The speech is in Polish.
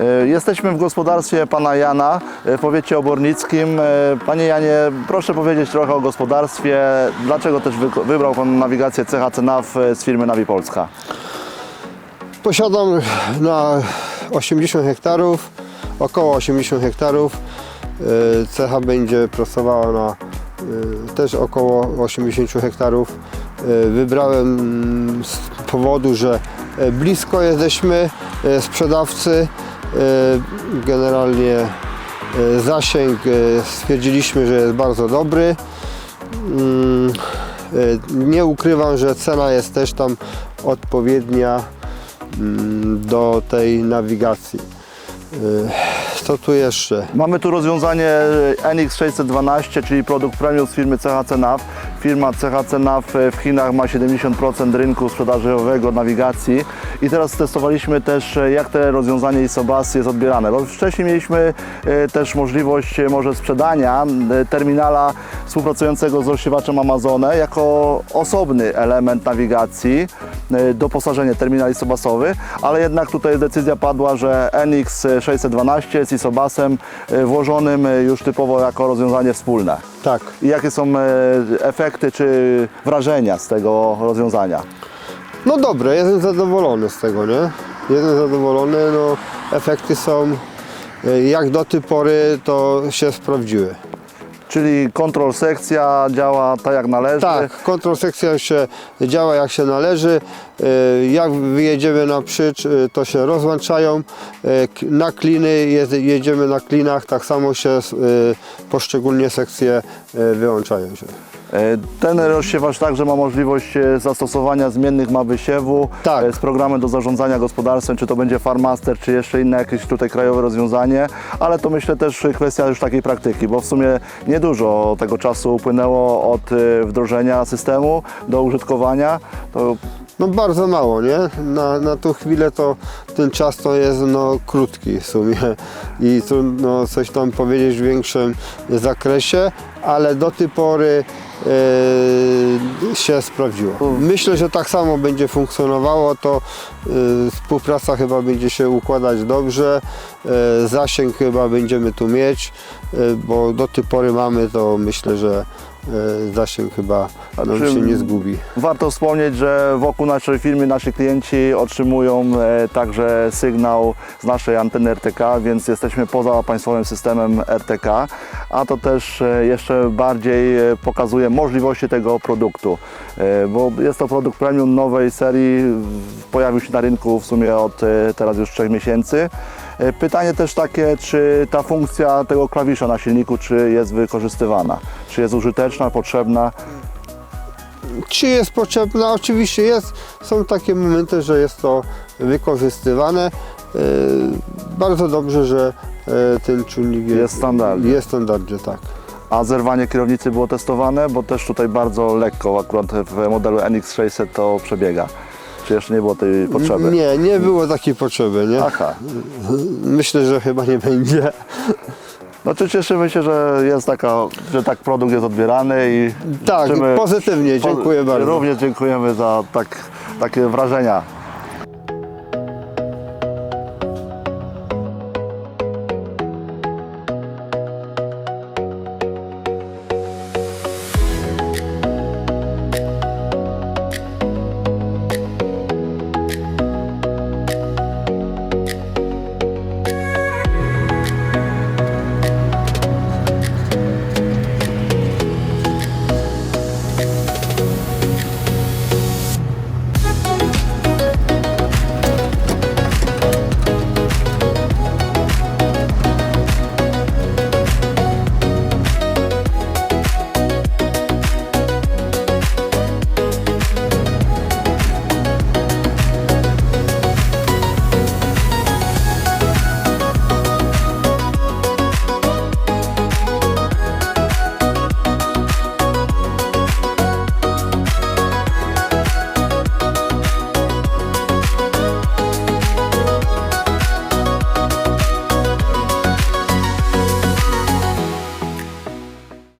E, Jesteśmy w gospodarstwie pana Jana e, w powiecie obornickim. E, Panie Janie, proszę powiedzieć trochę o gospodarstwie. Dlaczego też wy- wybrał pan nawigację CHC NAV e, z firmy Navi Polska? Posiadam na 80 hektarów, około 80 hektarów. Cecha będzie pracowała na też około 80 hektarów. Wybrałem z powodu, że blisko jesteśmy sprzedawcy. E, Generalnie e, zasięg e, stwierdziliśmy, że jest bardzo dobry. Mm, Nie ukrywam, że cena jest też tam odpowiednia mm, do tej nawigacji. Co tu jeszcze? Mamy tu rozwiązanie NX612, czyli produkt premium z firmy CHC NAV. Firma CHC NAV w Chinach ma 70% rynku sprzedażowego nawigacji i teraz testowaliśmy też jak te rozwiązanie ISOBAS jest odbierane. Bo wcześniej mieliśmy e, też możliwość e, może sprzedania e, terminala współpracującego z rozsiewaczem Amazone jako osobny element nawigacji, e, doposażenie terminal ISOBASowy, ale jednak tutaj decyzja padła, że NX612 z ISOBASem e, włożonym e, już typowo jako rozwiązanie wspólne. Tak. I jakie są e, efekty czy wrażenia z tego rozwiązania? No dobre, jestem zadowolony z tego, nie? Jestem zadowolony, no efekty są e, jak do tej pory to się sprawdziły. Czyli kontrol sekcja działa tak jak należy. Tak, kontrol sekcja się działa jak się należy. E, Jak wyjedziemy na przycz, e, to się rozłączają. K- Na kliny je- jedziemy na klinach, tak samo się poszczególnie sekcje wyłączają się. E, Ten rozsiewacz także ma możliwość e, zastosowania zmiennych mapy siewu Tak. e, z programem do zarządzania gospodarstwem, czy to będzie Farmaster, czy jeszcze inne jakieś tutaj krajowe rozwiązanie, ale to myślę też kwestia już takiej praktyki, bo w sumie niedużo tego czasu upłynęło od wdrożenia systemu do użytkowania. To No bardzo mało, nie? Na, na tą chwilę to ten czas to jest no, krótki w sumie i trudno coś tam powiedzieć w większym zakresie, ale do tej pory e, się sprawdziło. Myślę, że tak samo będzie funkcjonowało, to e, współpraca chyba będzie się układać dobrze, e, zasięg chyba będziemy tu mieć, e, bo do tej pory mamy to myślę, że zasięg chyba nam Znaczy, się nie zgubi. Warto wspomnieć, że wokół naszej firmy nasi klienci otrzymują e, także sygnał z naszej anteny RTK, więc jesteśmy poza państwowym systemem RTK, a to też e, jeszcze bardziej e, pokazuje możliwości tego produktu, e, bo jest to produkt premium nowej serii, pojawił się na rynku w sumie od e, teraz już 3 miesięcy. E, Pytanie też takie, czy ta funkcja tego klawisza na silniku, czy jest wykorzystywana, czy jest użyteczna, potrzebna. Czy jest potrzebna? Oczywiście jest. Są takie momenty, że jest to wykorzystywane. E, Bardzo dobrze, że e, ten czujnik Jest standardem. Jest standardzie, tak. A zerwanie kierownicy było testowane, bo też tutaj bardzo lekko, akurat w modelu NX600 to przebiega. Jeszcze nie było tej potrzeby? Nie, nie było takiej potrzeby, nie? Aha. Myślę, że chyba nie będzie. Znaczy cieszymy się, że jest taka, że tak produkt jest odbierany i Tak, życzymy- pozytywnie, dziękuję bardzo. Również dziękujemy za tak, takie wrażenia